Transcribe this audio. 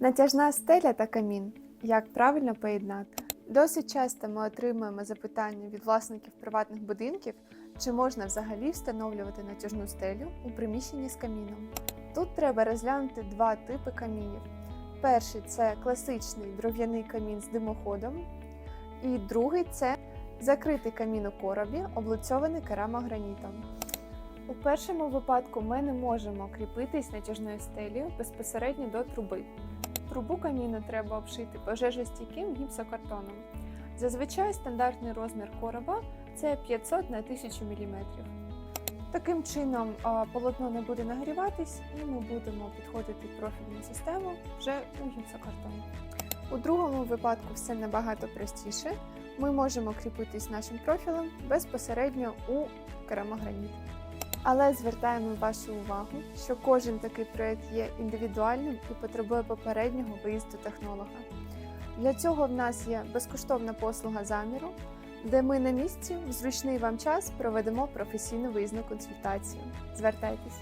Натяжна стеля та камін. Як правильно поєднати? Досить часто ми отримуємо запитання від власників приватних будинків, чи можна взагалі встановлювати натяжну стелю у приміщенні з каміном. Тут треба розглянути два типи камінів. Перший це класичний дров'яний камін з димоходом, і другий це закритий камін у коробі, облицьований керамогранітом. У першому випадку ми не можемо кріпитись натяжною стелею безпосередньо до труби. Трубу каміну треба обшити пожежостійким гіпсокартоном. Зазвичай стандартний розмір короба це 500 на 1000 мм. Таким чином полотно не буде нагріватись, і ми будемо підходити профільну систему вже у гіпсокартон. У другому випадку все набагато простіше. Ми можемо кріпитись нашим профілем безпосередньо у керамограніт. Але звертаємо вашу увагу, що кожен такий проєкт є індивідуальним і потребує попереднього виїзду технолога. Для цього в нас є безкоштовна послуга заміру, де ми на місці в зручний вам час проведемо професійну виїзну консультацію. Звертайтесь!